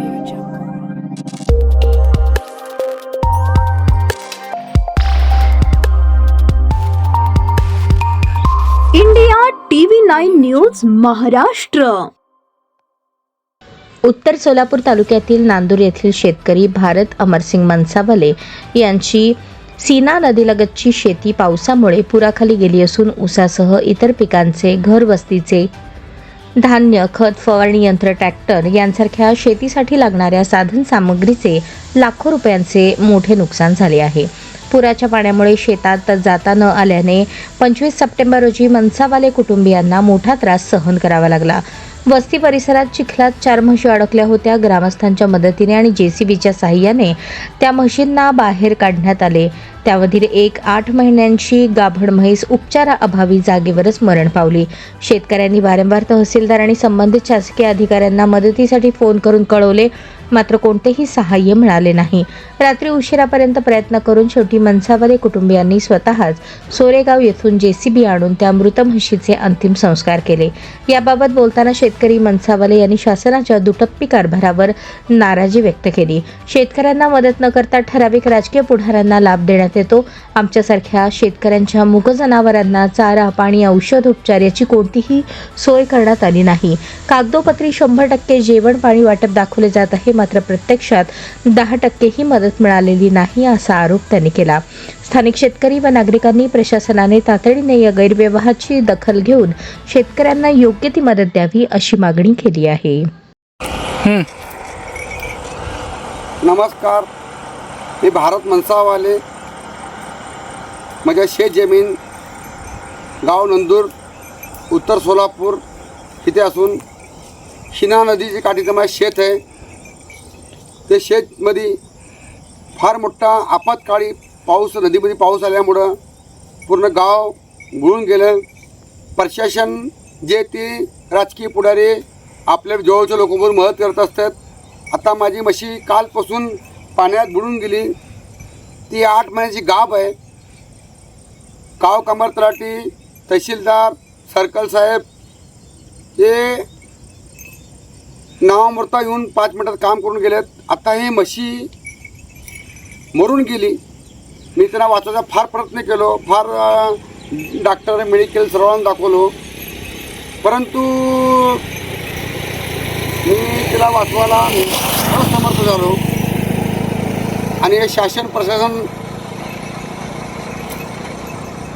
Audio Jungle. India TV nine news Maharashtra उत्तर सोलापूर तालुक्यातील नांदूर येथील शेतकरी भारत अमरसिंग मनसावले यांची सीना नदीलगतची शेती पावसामुळे पुराखाली गेली असून ऊसासह इतर पिकांचे घरवस्तीचे धान्य खत फवारणी यंत्र ट्रॅक्टर यांसारख्या शेतीसाठी लागणाऱ्या साधन सामग्रीचे लाखो रुपयांचे मोठे नुकसान झाले आहे. पुराच्या पाण्यामुळे शेतात जाता न आल्याने पंचवीस सप्टेंबर रोजी मनसावाले कुटुंबियांना मोठा त्रास सहन करावा लागला. वस्ती परिसरात चिखलात चार म्हशी अडकल्या होत्या. ग्रामस्थांच्या मदतीने आणि जेसीबीच्या साह्याने त्या म्हशींना बाहेर काढण्यात आले. त्यावधील एक आठ महिन्यांची गाभड म्हैस उपचाराअभावी जागेवरच मरण पावली. शेतकऱ्यांनी वारंवार तहसीलदार आणि संबंधित शासकीय अधिकाऱ्यांना मदतीसाठी फोन करून कळवले. मात्र कोणतेही सहाय्य मिळाले नाही. रात्री उशिरापर्यंत प्रयत्न करून शेवटी मनसावरे कुटुंबियांनी स्वतःच सोरेगाव येथून जेसीबी आणून त्या मृत म्हशीचे अंतिम संस्कार केले. याबाबत बोलताना शेतकरी मनसावाले यांनी शासनाच्या दुटप्पी कारभारावर नाराजी व्यक्त केली. शेतकऱ्यांना मदत न करता ठराविक राजकीय पुढाऱ्यांना लाभ देण्यात येतो. आमच्यासारख्या शेतकऱ्यांच्या मुक जनावरांना चारा पाणी औषध उपचार याची कोणतीही सोय करण्यात आली नाही. कागदोपत्री शंभर टक्के जेवण पाणी वाटप दाखवले जात आहे. मात्र प्रत्यक्षात दहा टक्केही मदत मिळालेली नाही असा आरोप त्यांनी केला. स्थानिक शेतकरी व नागरिकांनी प्रशासनाने तातडीने या गैरव्यवहाराची दखल घेऊन शेतकऱ्यांना योग्य ती मदत द्यावी अशी मागणी केली आहे. नमस्कार. मी भारत मनसावाले. माझ्या शेत जमीन गाव नंदूर उत्तर सोलापूर इथे असून शिना नदीची काठीचं माझं शेत आहे. ते शेतमध्ये फार मोठा आपत्काळी पाऊस नदीमध्ये पाऊस आल्यामुळं पूर्ण गाव गुळून गेलं. प्रशासन जे ते राजकीय पुढारी आपल्या जवळच्या लोकांवर मदत करत असतात. आता माझी म्हशी कालपासून पाण्यात बुडून गेली. ती आठ महिन्याची गाभ आहे. गाव कमर तलाठी तहसीलदार सर्कल साहेब हे नावामोरता येऊन पाच मिनटात काम करून गेलेत. आता हे म्हशी मरून गेली. मी त्यांना वाचवायचा फार प्रयत्न केलो. फार डॉक्टर मेडिकल सर्वांना दाखवलो. परंतु मी तिला वाचवायला असमर्थ झालो. आणि हे शासन प्रशासन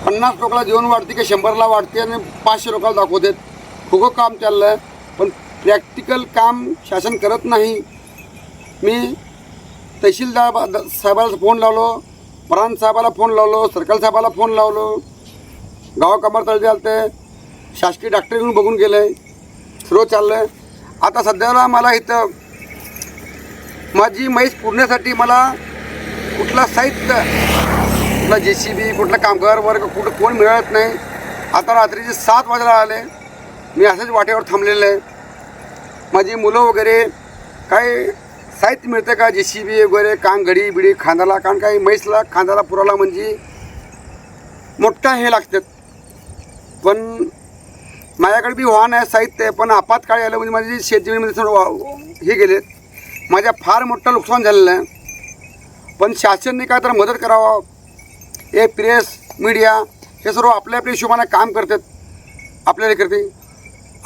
पन्नास लोकांना जेवण वाढते की शंभरला वाढते आणि पाचशे लोकांना दाखवतात खूप काम चाललं आहे पण प्रॅक्टिकल काम शासन करत नाही. मी तहसीलदार साहेबाला फोन लावलो प्रांत साहेबाला फोन लावलो सर्कल साहेबाला फोन लावलो. गाव कमर तळजे आलते शासकीय डॉक्टर येऊन बघून गेले. सर्व चाललं आहे आता सध्याला मला इथं माझी म्हैस पुरण्यासाठी मला कुठला साहित्य कुठला जे सी बी कुठला कामगार वर्ग कुठं कोण मिळत नाही. आता रात्रीचे सात वाजायला आले. मी असंच वाटेवर थांबलेलं. आहे माझी मुलं वगैरे काय साहित्य मिळतं का? जे सी बी वगैरे कान घडी बिडी खांद्याला कारण काही म्हैसला खांद्याला पुराला म्हणजे मोठा हे लागतात. पण माझ्याकडे बी वाहन आहे साहित्य आहे पण आपातकाळी आलं म्हणजे माझी शेतजमिनीमध्ये थोडं वा हे गेलेत माझ्या फार मोठं नुकसान झालेलं आहे. पण शासनने काय तर मदत करावं. हे प्रेस मीडिया हे सर्व आपल्या आपल्या हिशोबाने काम करतात. आपल्याला करते.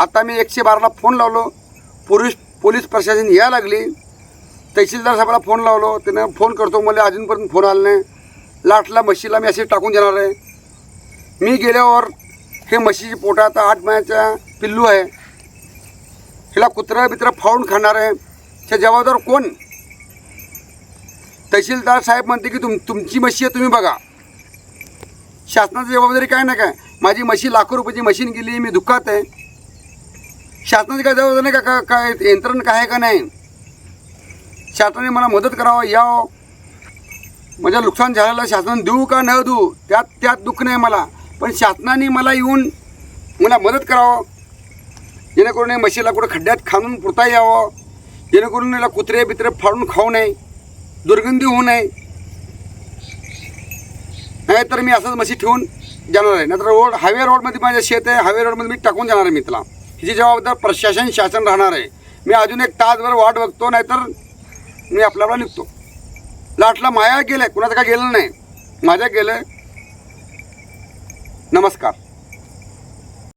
आता मी एकशे बाराला फोन लावलो. पोलीस पोलीस प्रशासन यायला लागली. तहसीलदार साहेबाला फोन लावलो. त्यानं फोन करतो. मला अजूनपर्यंत फोन आला नाही. लाटला म्हशीला मी असे टाकून देणार आहे. मी गेल्यावर हे म्हशीची पोटा आता आठ महिन्याचा पिल्लू आहे. हिला कुत्रा बित्रं फावून खाणार आहे. ह्या जबाबदार कोण? तहसीलदार साहेब म्हणते की तुम तुमची म्हशी आहे तुम्ही बघा. शासनाची जबाबदारी काय नाही काय? माझी म्हशी लाखो रुपयाची मशीन गेली. मी दुःखात आहे. शासनाची काय जबाबदारी नाही का? का- काय यंत्रणा काय आहे का नाही? शासनाने मला मदत करावं यावं. माझ्या नुकसान झालेलं शासनाने देऊ का न देऊ त्यात त्यात दुःख नाही मला. पण शासनाने मला येऊन मला मदत करावं. जेणेकरून म्हशीला कुठं खड्ड्यात खाणून पुरता यावं. जेणेकरून याला कुत्रे बित्रे फाडून खाऊ नये. दुर्गंधी होऊ नये. नाही तर मी असंच म्हशी ठेवून जाणार आहे. नाहीतर रोड हायवे रोडमध्ये माझ्या शेत आहे. हायवे रोडमध्ये मी टाकून जाणार आहे मी त्याला हिची जबाबदार प्रशासन शासन राहणार आहे. मी अजून एक तासभर वाट बघतो नाहीतर मी आपल्याला निघतो. लाटला माया गेलं आहे कुणाचं काय गेलं नाही. माझ्या गेलं नमस्कार.